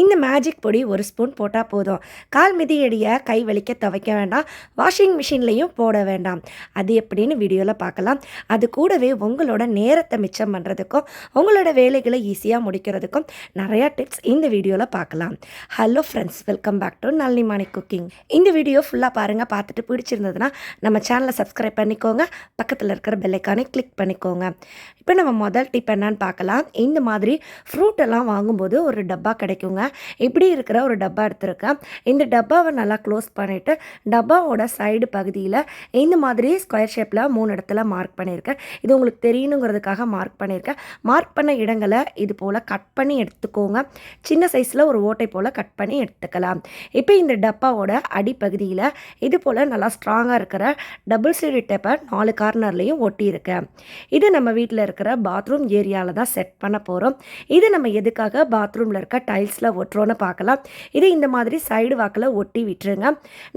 இந்த மேஜிக் பொடி ஒரு ஸ்பூன் போட்டால் போதும். கால் மிதியடியை கை வலிக்க துவைக்க வேண்டாம். வாஷிங் மிஷின்லேயும் போட வேண்டாம். அது எப்படின்னு வீடியோவில் பார்க்கலாம். அது கூடவே உங்களோட நேரத்தை மிச்சம் பண்ணுறதுக்கும் உங்களோட வேலைகளை ஈஸியாக முடிக்கிறதுக்கும் நிறையா டிப்ஸ் இந்த வீடியோவில் பார்க்கலாம். Hello friends welcome back to Nalinimani cooking இந்த வீடியோ ஃபுல்லாக பாருங்கள் பார்த்துட்டு பிடிச்சிருந்ததுன்னா நம்ம சேனலை சப்ஸ்கிரைப் பண்ணிக்கோங்க. பக்கத்தில் இருக்கிற பெல்லைக்கானே கிளிக் பண்ணிக்கோங்க. இப்போ நம்ம முதல் டிப் என்னன்னு பார்க்கலாம். இந்த மாதிரி ஃப்ரூட் எல்லாம் வாங்கும்போது ஒரு டப்பா கிடைக்குங்க. இப்படி இருக்கிற ஒரு டப்பா எடுத்திருக்கேன். இந்த டப்பாவை நல்லா க்ளோஸ் பண்ணிவிட்டு டப்பாவோட சைடு பகுதியில் இந்த மாதிரி ஸ்கொயர் ஷேப்பில் மூணு இடத்துல மார்க் பண்ணியிருக்கேன். இது உங்களுக்கு தெரியணுங்கிறதுக்காக மார்க் பண்ணியிருக்கேன். மார்க் பண்ண இடங்களை இது போல் கட் பண்ணி எடுத்துக்கோங்க. சின்ன சைஸில் ஒரு ஓட்டை போல் கட் பண்ணி எடுத்துக்கலாம். இப்போ இந்த டப்பாவோட அடிப்பகுதியில் இது போல் நல்லா ஸ்ட்ராங்காக இருக்கிற டபுள் சீடு டேப்பை நாலு கார்னர்லேயும் ஒட்டியிருக்கேன். இது நம்ம வீட்டில் இருக்கிற பாத்ரூம் ஏரியாவில் தான் செட் பண்ண போகிறோம் இது நம்ம எதுக்காக பாத்ரூமில் இருக்க டைல்ஸில் ஒட்டுறோன்னு பார்க்கலாம். இதை இந்த மாதிரி சைடு வாக்கில் ஒட்டி விட்டுருங்க.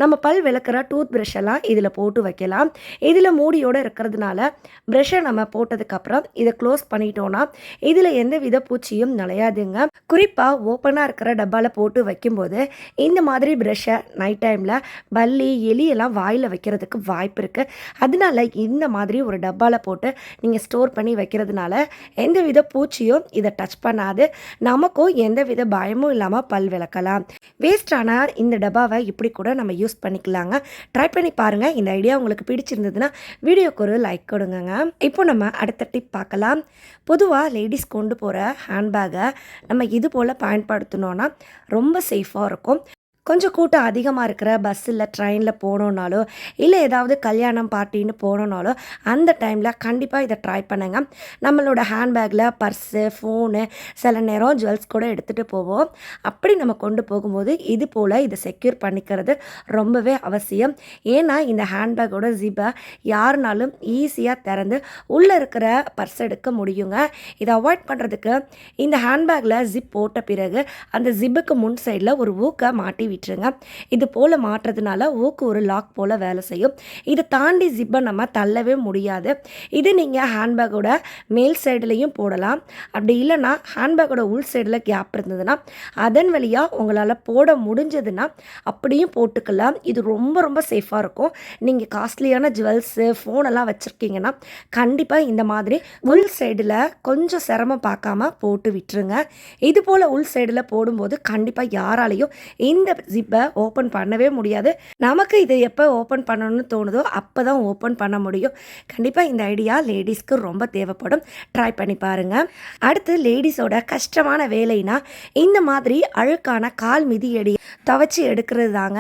நம்ம பல் விளக்குற டூத் ப்ரஷ் எல்லாம் இதில் போட்டு வைக்கலாம். இதில் மூடியோடு இருக்கிறதுனால ப்ரஷ்ஷை நம்ம போட்டதுக்கப்புறம் இதை க்ளோஸ் பண்ணிட்டோன்னா இதில் எந்த வித பூச்சியும் நுழையாதுங்க. குறிப்பாக ஓப்பனாக இருக்கிற டப்பாவில் போட்டு வைக்கும்போது இந்த மாதிரி ப்ரஷ்ஷை நைட் டைமில் பல்லி எலியெல்லாம் வாயில் வைக்கிறதுக்கு வாய்ப்பு இருக்குது அதனால இந்த மாதிரி ஒரு டப்பாவில் போட்டு நீங்கள் ஸ்டோர் பண்ணி வைக்கிறதுனால எந்த வித பூச்சியும் இதை டச் பண்ணாது. நமக்கும் எந்த வித பயமும் இல்லாமல் பல் விளக்கலாம். வேஸ்டான இந்த டப்பாவை இப்படி கூட நம்ம யூஸ் பண்ணிக்கலாங்க. ட்ரை பண்ணி பாருங்கள் இந்த ஐடியா உங்களுக்கு பிடிச்சிருந்ததுன்னா வீடியோக்கு ஒரு லைக் கொடுங்கங்க. இப்போ நம்ம அடுத்த டிப் பார்க்கலாம். பொதுவாக லேடிஸ் கொண்டு போகிற ஹேண்ட்பேக்கை நம்ம இது போல் பயன்படுத்தினோன்னா ரொம்ப சேஃபாக இருக்கும். கொஞ்சம் கூட்டம் அதிகமாக இருக்கிற பஸ்ஸில் ட்ரெயினில் போகணுன்னாலோ இல்லை ஏதாவது கல்யாணம் பார்ட்டின்னு போகணுன்னாலோ அந்த டைமில் கண்டிப்பாக இதை ட்ரை பண்ணுங்க. நம்மளோட ஹேண்ட்பேக்கில் பர்ஸு ஃபோனு சில நேரம் ஜுவல்ஸ் கூட எடுத்துகிட்டு போவோம். அப்படி நம்ம கொண்டு போகும்போது இது போல் இதை செக்யூர் பண்ணிக்கிறது ரொம்பவே அவசியம். ஏன்னா இந்த ஹேண்ட்பேக்கோட ஜிப்பை யாருனாலும் ஈஸியாக திறந்து உள்ளே இருக்கிற பர்ஸ் எடுக்க முடியுங்க. இதை அவாய்ட் பண்ணுறதுக்கு இந்த ஹேண்ட்பேக்கில் ஜிப் போட்ட பிறகு அந்த ஜிப்புக்கு முன் சைடில் ஒரு ஊக்கை மாட்டி விட்டுருங்க இது போல் மாட்டுறதுனால ஊக்கு ஒரு லாக் போல் வேலை செய்யும். இதை தாண்டி ஜிப்பை நம்ம தள்ளவே முடியாது. இது நீங்கள் ஹேண்ட்பேக்கோட மேல் சைடுலேயும் போடலாம். அப்படி இல்லைன்னா ஹேண்ட்பேக்கோட உள் சைடில் கேப் இருந்ததுன்னா அதன் வழியாக உங்களால் போட முடிஞ்சதுன்னா அப்படியும் போட்டுக்கலாம். இது ரொம்ப ரொம்ப சேஃபாக இருக்கும். நீங்கள் காஸ்ட்லியான ஜுவல்ஸு ஃபோனெல்லாம் வச்சுருக்கீங்கன்னா கண்டிப்பாக இந்த மாதிரி உள் சைடில் கொஞ்சம் சிரமம் பார்க்காம போட்டு விட்டுருங்க. இது போல் உள் சைடில் போடும்போது கண்டிப்பாக யாராலையும் இந்த ஜிப்பை ஓப்பன் பண்ணவே முடியாது. நமக்கு இதை எப்போ ஓப்பன் பண்ணணும்னு தோணுதோ அப்போ தான் ஓப்பன் பண்ண முடியும். கண்டிப்பாக இந்த ஐடியா லேடிஸ்க்கு ரொம்ப தேவைப்படும். ட்ரை பண்ணி பாருங்கள் அடுத்து லேடிஸோட கஷ்டமான வேலைனா இந்த மாதிரி அழுக்கான கால் மிதியடியை துவைச்சி எடுக்கிறது தாங்க.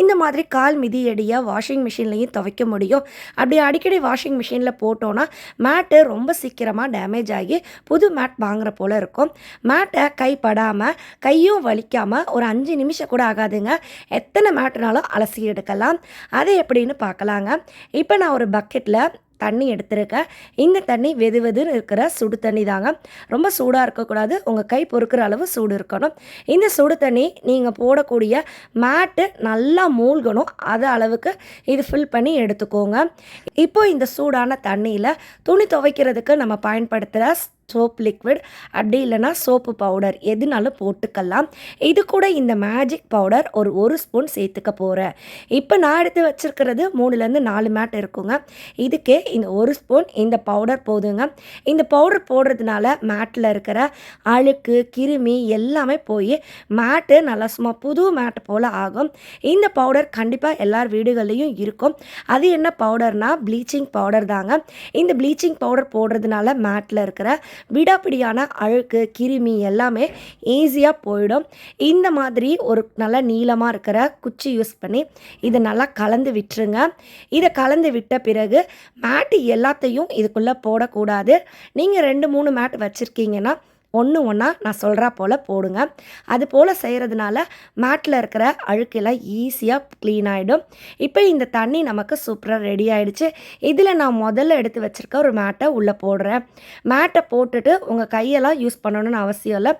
இந்த மாதிரி கால் மிதியடியை வாஷிங் மிஷின்லேயும் துவைக்க முடியும். அப்படி அடிக்கடி வாஷிங் மிஷினில் போட்டோன்னா மேட்டு ரொம்ப சீக்கிரமாக டேமேஜ் ஆகி புது மேட் வாங்குற போல் இருக்கும். மேட்டை கைப்படாமல் கையும் வலிக்காமல் ஒரு அஞ்சு நிமிஷம் கூட ஆகாதுங்க எத்தனை மேட்டுனாலும் அலசி எடுக்கலாம். அது எப்படின்னு பார்க்கலாங்க. இப்போ நான் ஒரு பக்கெட்டில் தண்ணி எடுத்திருக்கேன். இந்த தண்ணி வெது வெதுன்னு இருக்கிற சுடு தண்ணி தாங்க. ரொம்ப சூடாக இருக்கக்கூடாது. உங்கள் கை பொறுக்கிற அளவு சூடு இருக்கணும். இந்த சுடு தண்ணி நீங்கள் போடக்கூடிய மேட்டு நல்லா மூழ்கணும். அது அளவுக்கு இது ஃபில் பண்ணி எடுத்துக்கோங்க. இப்போ இந்த சூடான தண்ணியில் துணி துவைக்கிறதுக்கு நம்ம பயன்படுத்துகிற சோப் லிக்விட் அப்படி இல்லைன்னா சோப்பு பவுடர் எதுனாலும் போட்டுக்கலாம். இது கூட இந்த மேஜிக் பவுடர் ஒரு ஒரு ஸ்பூன் சேர்த்துக்க போகிறேன் இப்போ நான் எடுத்து வச்சுருக்கிறது மூணுலேருந்து நாலு மேட் இருக்குங்க. இதுக்கே இந்த ஒரு ஸ்பூன் இந்த பவுடர் போதுங்க. இந்த பவுடர் போடுறதுனால மேட்டில் இருக்கிற அழுக்கு கிருமி எல்லாமே போய் மேட்டு நல்லா சும்மா புது மேட்டு போல் ஆகும். இந்த பவுடர் கண்டிப்பாக எல்லார் வீடுகள்லேயும் இருக்கும். அது என்ன பவுடர்னால் ப்ளீச்சிங் பவுடர் தாங்க. இந்த ப்ளீச்சிங் பவுடர் போடுறதுனால மேட்டில் இருக்கிற விடாப்பிடியான அழுக்கு கிருமி எல்லாமே ஈஸியாக போயிடும். இந்த மாதிரி ஒரு நல்ல நீளமாக இருக்கிற குச்சி யூஸ் பண்ணி இதை நல்லா கலந்து விட்டுருங்க. இதை கலந்து விட்ட பிறகு மேட்டு எல்லாத்தையும் இதுக்குள்ளே போடக்கூடாது. நீங்கள் ரெண்டு மூணு மேட் வச்சுருக்கீங்கன்னா ஒன்று ஒன்றா நான் சொல்கிறா போல் போடுங்க. அது போல் செய்கிறதுனால மேட்டில் இருக்கிற அழுக்கெல்லாம் ஈஸியாக க்ளீன் ஆகிடும் இப்போ இந்த தண்ணி நமக்கு சூப்பராக ரெடி ஆகிடுச்சு இதில் நான் முதல்ல எடுத்து வச்சுருக்க ஒரு மேட்டை உள்ளே போடுறேன். மேட்டை போட்டுட்டு உங்கள் கையெல்லாம் யூஸ் பண்ணணும்னு அவசியம் இல்லை.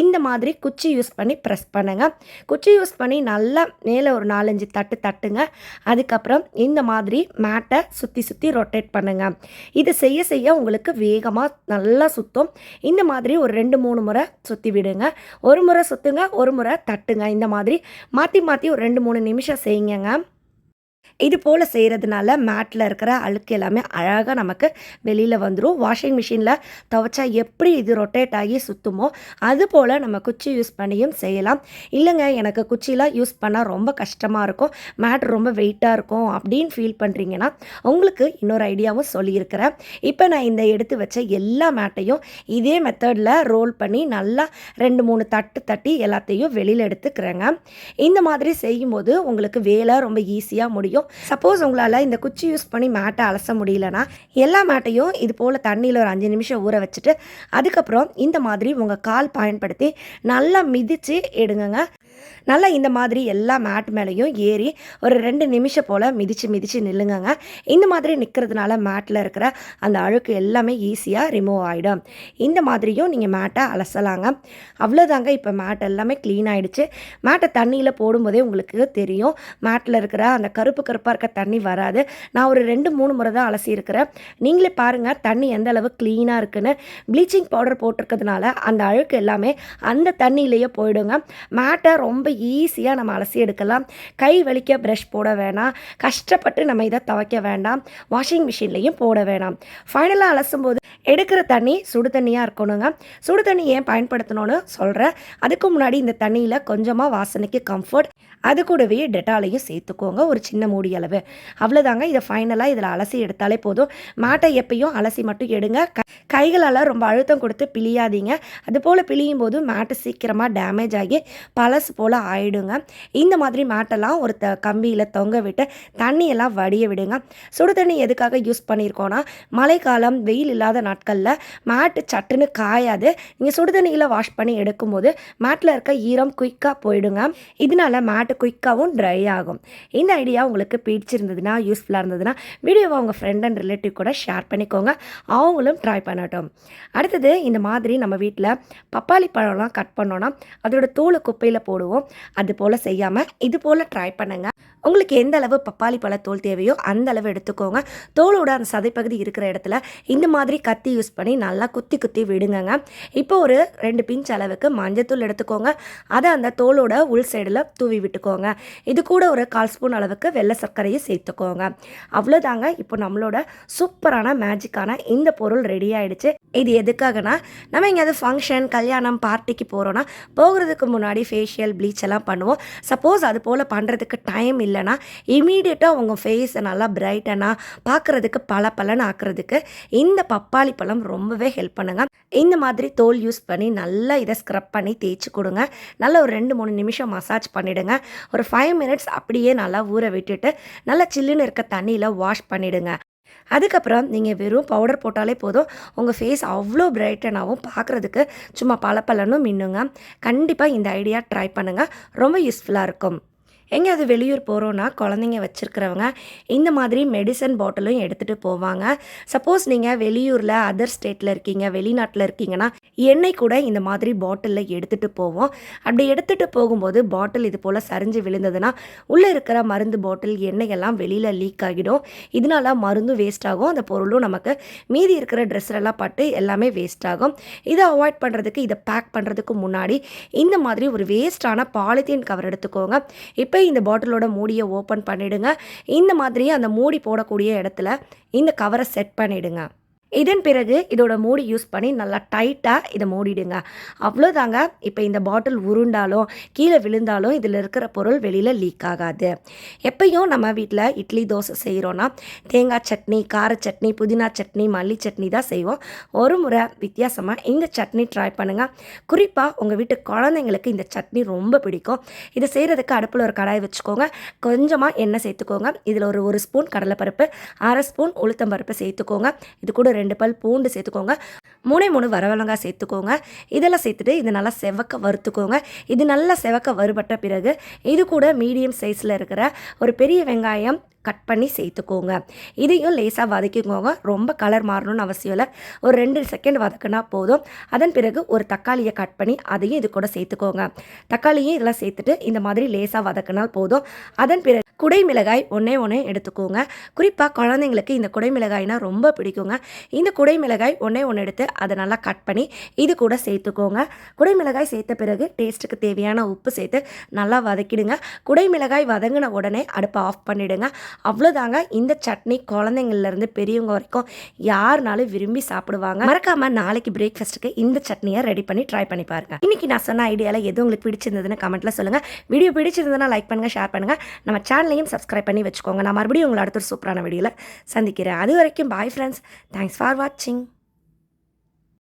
இந்த மாதிரி குச்சி யூஸ் பண்ணி ப்ரெஸ் பண்ணுங்கள் குச்சி யூஸ் பண்ணி நல்லா மேலே ஒரு நாலஞ்சு தட்டு தட்டுங்க. அதுக்கப்புறம் இந்த மாதிரி மேட்டை சுற்றி சுற்றி ரொட்டேட் பண்ணுங்கள் இது செய்ய செய்ய உங்களுக்கு வேகமாக நல்லா சுத்தம். இந்த மாதிரி ஒரு ரெண்டு மூணு முறை சுற்றி விடுங்க. ஒரு முறை சுற்றுங்க ஒரு முறை தட்டுங்க. இந்த மாதிரி மாற்றி மாற்றி ஒரு ரெண்டு மூணு நிமிஷம் செய்யுங்க இது போல் செய்கிறதுனால மேட்டில் இருக்கிற அழுக்கு எல்லாமே அழகாக நமக்கு வெளியில் வந்துடும் வாஷிங் மிஷினில் துவைச்சா எப்படி இது ரொட்டேட் ஆகி சுற்றுமோ அது போல் நம்ம குச்சி யூஸ் பண்ணியும் செய்யலாம். இல்லைங்க எனக்கு குச்சிலாம் யூஸ் பண்ணால் ரொம்ப கஷ்டமாக இருக்கும். மேட் ரொம்ப வெயிட்டாக இருக்கும் அப்படின்னு ஃபீல் பண்ணுறீங்கன்னா உங்களுக்கு இன்னொரு ஐடியாவும் சொல்லியிருக்கிறேன். இப்போ நான் இந்த எடுத்து வச்ச எல்லா மேட்டையும் இதே மெத்தடில் ரோல் பண்ணி நல்லா ரெண்டு மூணு தட்டு தட்டி எல்லாத்தையும் வெளியில் எடுத்துக்கிறேங்க. இந்த மாதிரி செய்யும்போது உங்களுக்கு வேலை ரொம்ப ஈஸியாக முடியும். சப்போஸ் உங்களால் இந்த குச்சி யூஸ் பண்ணி மேட்டை அலச முடியலனா எல்லா மேட்டையும் இது போல் தண்ணியில் ஒரு அஞ்சு நிமிஷம் ஊற வச்சுட்டு அதுக்கப்புறம் இந்த மாதிரி உங்கள் கால் பயன்படுத்தி நல்லா மிதித்து எடுங்கங்க. நல்லா இந்த மாதிரி எல்லா மேட் மேலேயும் ஏறி ஒரு ரெண்டு நிமிஷம் போல் மிதித்து மிதித்து நில்லுங்கங்க. இந்த மாதிரி நிற்கிறதுனால மேட்டில் இருக்கிற அந்த அழுக்கு எல்லாமே ஈஸியாக ரிமூவ் ஆகிடும் இந்த மாதிரியும் நீங்கள் மேட்டை அலசலாங்க. அவ்வளோதாங்க இப்போ மேட் எல்லாமே க்ளீன் ஆகிடுச்சு மேட்டை தண்ணியில் போடும்போதே உங்களுக்கு தெரியும். மேட்டில் இருக்கிற அந்த கருப்பு கருப்பாக இருக்க தண்ணி வராது. நான் ஒரு ரெண்டு மூணு முறை தான் அலசியிருக்கிறேன் நீங்களே பாருங்கள் தண்ணி எந்த அளவு க்ளீனாக இருக்குன்னு. ப்ளீச்சிங் பவுடர் போட்டிருக்கிறதுனால அந்த அழுக்கு எல்லாமே அந்த தண்ணியிலேயே போயிடுங்க. மேட்டை ரொம்ப ரொம்ப ஈஸியாக நம்ம அலசி எடுக்கலாம். கை வலிக்க ப்ரஷ் போட வேணாம். கஷ்டப்பட்டு நம்ம இதை துவைக்க வேண்டாம். வாஷிங் மிஷின்லேயும் போட வேணாம். ஃபைனலாக அலசும் போது எடுக்கிற தண்ணி சுடு தண்ணியாக இருக்கணுங்க. சுடு தண்ணி ஏன் பயன்படுத்தணும்னு சொல்கிறேன் அதுக்கு முன்னாடி இந்த தண்ணியில் கொஞ்சமாக வாசனைக்கு கம்ஃபர்ட் அது கூடவே டெட்டாலையும் சேர்த்துக்கோங்க ஒரு சின்ன மூடி அளவு. அவ்வளோதாங்க இதை ஃபைனலாக இதில் அலசி எடுத்தாலே போதும். மாட்டை எப்பயும் அலசி மட்டும் எடுங்க. க கைகளால் ரொம்ப அழுத்தம் கொடுத்து பிழியாதீங்க. அது போல் பிழியும் போது மேட்டு சீக்கிரமாக டேமேஜ் ஆகி பழசு போல் ஆயிடுங்க. இந்த மாதிரி மேட்டெல்லாம் ஒரு த கம்பியில் தொங்க விட்டு தண்ணியெல்லாம் வடிய விடுங்க. சுடு தண்ணி எதுக்காக யூஸ் பண்ணியிருக்கோன்னா மழைக்காலம் வெயில் இல்லாத நாட்களில் மேட்டு சட்டுன்னு காயாது. நீங்கள் சுடு தண்ணியில் வாஷ் பண்ணி எடுக்கும்போது மேட்டில் இருக்க ஈரம் குயிக்காக போயிடுங்க. இதனால மேட்டு குயிக்காகவும் ட்ரை ஆகும். இந்த ஐடியா உங்களுக்கு பிடிச்சிருந்ததுன்னா யூஸ்ஃபுல்லாக இருந்ததுன்னா வீடியோவை உங்கள் ஃப்ரெண்ட் அண்ட் ரிலேட்டிவ் கூட ஷேர் பண்ணிக்கோங்க. அவங்களும் ட்ரை பண்ணட்டும். அடுத்தது இந்த மாதிரி நம்ம வீட்டில் பப்பாளி பழம்லாம் கட் பண்ணோன்னா அதோட தோலை குப்பையில் போடுவோம். அது போல் செய்யாமல் இது போல் ட்ரை பண்ணுங்கள் உங்களுக்கு எந்த அளவு பப்பாளி பழ தோல் தேவையோ அந்த அளவு எடுத்துக்கோங்க. தோலோட அந்த சதைப்பகுதி இருக்கிற இடத்துல இந்த மாதிரி கத்தி யூஸ் பண்ணி நல்லா குத்தி குத்தி விடுங்கங்க. இப்போ ஒரு ரெண்டு பிஞ்ச் அளவுக்கு மஞ்சத்தூள் எடுத்துக்கோங்க. அதை அந்த தோலோட உள் சைடில் தூவி விட்டுக்கோங்க. இது கூட ஒரு கால் ஸ்பூன் அளவுக்கு வெள்ளை சர்க்கரையை சேர்த்துக்கோங்க. அவ்வளோதாங்க. இப்போ நம்மளோட சூப்பரான மேஜிக்கான இந்த பொருள் ரெடி ஆகிடுச்சு இது எதுக்காகனா நம்ம எங்கேயாவது ஃபங்க்ஷன் கல்யாணம் பார்ட்டிக்கு போகிறோன்னா போகிறதுக்கு முன்னாடி ஃபேஷியல் ப்ளீச் எல்லாம் பண்ணுவோம். சப்போஸ் அது போல் பண்ணுறதுக்கு டைம் இல்லைன்னா இமீடியட்டாக உங்கள் ஃபேஸை நல்லா பிரைட்டனாக பார்க்குறதுக்கு பல பலன் ஆக்குறதுக்கு இந்த பப்பாளி பழம் ரொம்பவே ஹெல்ப் பண்ணுங்க. இந்த மாதிரி தோல் யூஸ் பண்ணி நல்லா இதை ஸ்க்ரப் பண்ணி தேய்ச்சி கொடுங்க. நல்லா ஒரு ரெண்டு மூணு நிமிஷம் மசாஜ் பண்ணிவிடுங்க ஒரு ஃபைவ் மினிட்ஸ் அப்படியே நல்லா ஊற விட்டுட்டு நல்லா சில்லுன்னு இருக்க தண்ணியில் வாஷ் பண்ணிவிடுங்க அதுக்கப்புறம் நீங்கள் வெறும் பவுடர் போட்டாலே போதும். உங்கள் ஃபேஸ் அவ்வளோ பிரைட்டனாகவும் பார்க்குறதுக்கு சும்மா பளபளன்னு மின்னுங்க. கண்டிப்பாக இந்த ஐடியா ட்ரை பண்ணுங்கள் ரொம்ப யூஸ்ஃபுல்லாக இருக்கும். எங்கேயாவது வெளியூர் போகிறோன்னா குழந்தைங்க வச்சுருக்கிறவங்க இந்த மாதிரி மெடிசன் பாட்டிலும் எடுத்துகிட்டு போவாங்க. சப்போஸ் நீங்கள் வெளியூரில் அதர் ஸ்டேட்டில் இருக்கீங்க வெளிநாட்டில் இருக்கீங்கன்னா எண்ணெய் கூட இந்த மாதிரி பாட்டிலில் எடுத்துகிட்டு போவோம். அப்படி எடுத்துகிட்டு போகும்போது பாட்டில் இது போல் சரிஞ்சு விழுந்ததுன்னா உள்ளே இருக்கிற மருந்து பாட்டில் எண்ணெய் எல்லாம் வெளியில் லீக் ஆகிடும். இதனால மருந்தும் வேஸ்ட் ஆகும். அந்த பொருளும் நமக்கு மீதி இருக்கிற ட்ரெஸ்லெல்லாம் பட்டு எல்லாமே வேஸ்ட் ஆகும். இதை அவாய்ட் பண்ணுறதுக்கு இதை பேக் பண்ணுறதுக்கு முன்னாடி இந்த மாதிரி ஒரு வேஸ்டான பாலித்தீன் கவர் எடுத்துக்கோங்க. இப்போ இந்த பாட்டிலோட மூடியை ஓப்பன் பண்ணிவிடுங்க இந்த மாதிரி அந்த மூடி போடக்கூடிய இடத்துல இந்த கவரை செட் பண்ணிவிடுங்க இதன் பிறகு இதோட மூடி யூஸ் பண்ணி நல்லா டைட்டாக இதை மூடிடுங்க. அவ்வளோதாங்க. இப்போ இந்த பாட்டில் உருண்டாலும் கீழே விழுந்தாலும் இதில் இருக்கிற பொருள் வெளியில் லீக் ஆகாது. எப்பயும் நம்ம வீட்டில் இட்லி தோசை செய்கிறோன்னா தேங்காய் சட்னி கார சட்னி புதினா சட்னி மல்லி சட்னி தான் செய்வோம். ஒரு முறை வித்தியாசமாக இந்த சட்னி ட்ரை பண்ணுங்கள் குறிப்பாக உங்கள் வீட்டு குழந்தைங்களுக்கு இந்த சட்னி ரொம்ப பிடிக்கும். இதை செய்கிறதுக்கு அடுப்பில் ஒரு கடாய் வச்சுக்கோங்க. கொஞ்சமாக எண்ணெய் சேர்த்துக்கோங்க. இதில் ஒரு ஒரு ஸ்பூன் கடலைப்பருப்பு அரை ஸ்பூன் உளுத்தம்பருப்பு சேர்த்துக்கோங்க. இது கூட ரெண்டு பல் பூண்டு சேர்த்துக்கோங்க. மூணே மூணு வரவலங்காய் சேர்த்துக்கோங்க. இதெல்லாம் சேர்த்துட்டு இது நல்லா செவக்க வறுத்துக்கோங்க. இது நல்லா செவக்க வறுபட்ட பிறகு இது கூட மீடியம் சைஸில் இருக்கிற ஒரு பெரிய வெங்காயம் கட் பண்ணி சேர்த்துக்கோங்க. இதையும் லேசாக வதக்கிக்கோங்க. ரொம்ப கலர் மாறணும்னு அவசியம் இல்லை. ஒரு ரெண்டு செகண்ட் வதக்குனா போதும். அதன் பிறகு ஒரு தக்காளியை கட் பண்ணி அதையும் இது கூட சேர்த்துக்கோங்க. தக்காளியும் இதெல்லாம் சேர்த்துட்டு இந்த மாதிரி லேசாக வதக்கினால் போதும். அதன் பிறகு குடை மிளகாய் ஒன்றே ஒன்றே எடுத்துக்கோங்க. குறிப்பாக குழந்தைங்களுக்கு இந்த குடை மிளகாய்னா ரொம்ப பிடிக்குங்க. இந்த குடை மிளகாய் ஒன்றே ஒன்று எடுத்து அதை நல்லா கட் பண்ணி இது கூட சேர்த்துக்கோங்க. குடை மிளகாய் சேர்த்த பிறகு டேஸ்ட்டுக்கு தேவையான உப்பு சேர்த்து நல்லா வதக்கிடுங்க. குடை மிளகாய் வதங்கின உடனே அடுப்பை ஆஃப் பண்ணிவிடுங்க அவ்வளோதாங்க இந்த சட்னி குழந்தைங்கள்லேருந்து பெரியவங்க வரைக்கும் யாருனாலும் விரும்பி சாப்பிடுவாங்க. மறக்காமல் நாளைக்கு பிரேக்ஃபாஸ்ட்டுக்கு இந்த சட்னியை ரெடி பண்ணி ட்ரை பண்ணி பாருங்க. இன்றைக்கி நான் சொன்ன ஐடியாவில் எது உங்களுக்கு பிடிச்சிருந்ததுன்னு கமெண்ட்டில் சொல்லுங்கள் வீடியோ பிடிச்சிருந்ததுன்னா லைக் பண்ணுங்கள் ஷேர் பண்ணுங்கள் நம்ம சேனலையும் சப்ஸ்கிரைப் பண்ணி வச்சுக்கோங்க. நான் மறுபடியும் உங்களை அடுத்த ஒரு சூப்பரான வீடியோவில் சந்திக்கிறேன். அது வரைக்கும் பாய் ஃப்ரெண்ட்ஸ் தேங்க்ஸ் ஃபார் வாட்சிங்